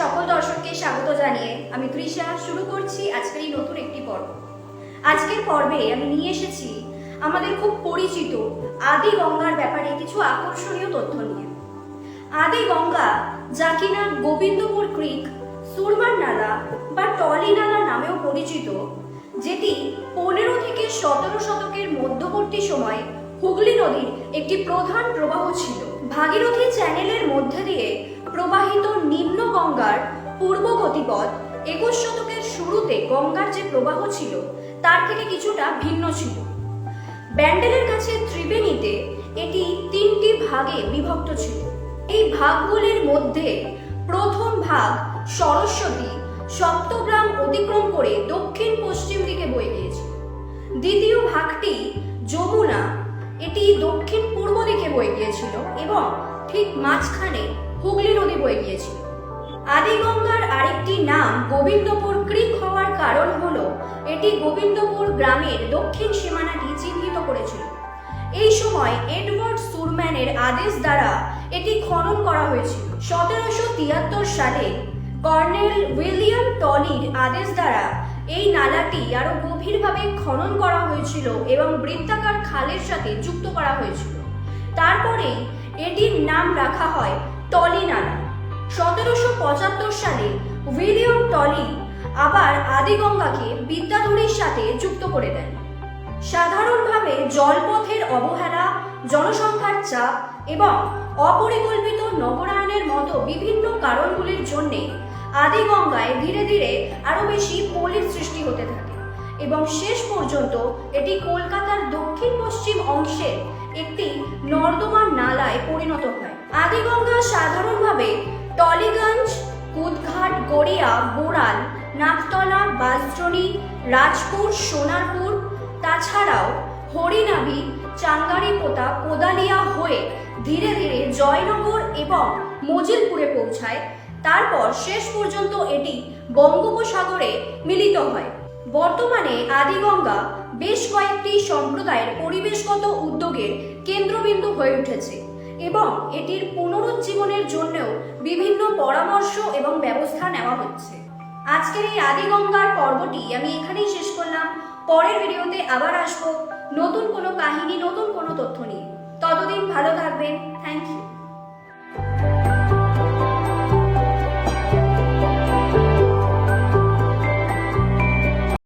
দর্শককে স্বাগত জানিয়ে আমি তৃষা শুরু করছি আজকের এই নতুন একটি পর্ব। আজকের পর্বে আমি নিয়ে এসেছি আমাদের খুব পরিচিত আদি গঙ্গার ব্যাপারে কিছু আকর্ষণীয় তথ্য নিয়ে। আদি গঙ্গা যা কিনা গোবিন্দপুর ক্রিক, সুরমার নালা বা টলি নালা নামেও পরিচিত, যেটি পনেরো থেকে সতেরো শতকের মধ্যবর্তী সময়ে হুগলি নদীর একটি প্রধান প্রবাহ ছিল। ভাগীরথী চ্যানেলের মধ্যে দিয়ে প্রবাহিত নিম্ন গঙ্গার পূর্ব গতিপথ একুশ শতকের শুরুতে গঙ্গার যে প্রবাহ ছিল, তার থেকে কিছুটা ভিন্ন ছিল। ব্যান্ডেলের কাছে ত্রিবেণীতে এটি তিনটি ভাগে বিভক্ত ছিল। এই ভাগগুলির মধ্যে প্রথম ভাগ সরস্বতী সপ্তগ্রাম অতিক্রম করে দক্ষিণ পশ্চিম দিকে বয়ে গিয়েছিল দ্বিতীয় ভাগটি যমুনা, এটি দক্ষিণ পূর্ব দিকে বয়ে গিয়েছিল এবং ঠিক মাঝখানে হুগলি নদী বয়ে গিয়েছিল। আদিগঙ্গার আরেকটি নাম গোবিন্দপুর ক্রিক হওয়ার কারণ হল, এটি গোবিন্দপুর গ্রামের দক্ষিণ সীমানাটি চিহ্নিত করেছিল। এই সময় এডওয়ার্ড সুরম্যানের আদেশ দ্বারা এটি খনন করা হয়েছিল। সতেরোশো তিয়াত্তর সালে কর্নেল উইলিয়াম টলির আদেশ দ্বারা এই নালাটি আরও গভীরভাবে খনন করা হয়েছিল এবং বৃত্তাকার খালের সাথে যুক্ত করা হয়েছিল। তারপরে এটির নাম রাখা হয় টলি নালা। সতেরোশো পঁচাত্তর সালে উইলিয়াম টলি আবার আদিগঙ্গাকে বিদ্যাধরীর সাথে যুক্ত করে দেন। সাধারণভাবে জলপথের অবহেলা, জনসংখ্যার চাপ এবং অপরিকল্পিত নগরায়নের মতো বিভিন্ন কারণগুলির জন্যে আদিগঙ্গায় ধীরে ধীরে আরও বেশি পলির সৃষ্টি হতে থাকে এবং শেষ পর্যন্ত এটি কলকাতার দক্ষিণ পশ্চিম অংশের একটি নর্দমা নালায় পরিণত হয়। আদিগঙ্গা সাধারণভাবে গড়িয়া বোড়াল নাকতলা বাসজনি, রাজপুর, সোনারপুর, তাছাড়াও হরিনাভি, চাঙ্গারিপোতা, কোদালিয়া হয়ে ধীরে ধীরে জয়নগর এবং মজিলপুরে পৌঁছায়। তারপর শেষ পর্যন্ত এটি বঙ্গোপসাগরে মিলিত হয়। বর্তমানে আদিগঙ্গা বেশ কয়েকটি সম্প্রদায়ের পরিবেশগত উদ্যোগের কেন্দ্রবিন্দু হয়ে উঠেছে এবং এটির পুনরুজ্জীবনের জন্যও বিভিন্ন পরামর্শ এবং ব্যবস্থা নেওয়া হচ্ছে। আজকের এই আদিগঙ্গার পর্বটি আমি এখানেই শেষ করলাম। পরের ভিডিওতে আবার আসব। নতুন কোনো কাহিনী, নতুন কোনো তথ্য নিয়ে। ততদিন ভালো থাকবেন। Thank you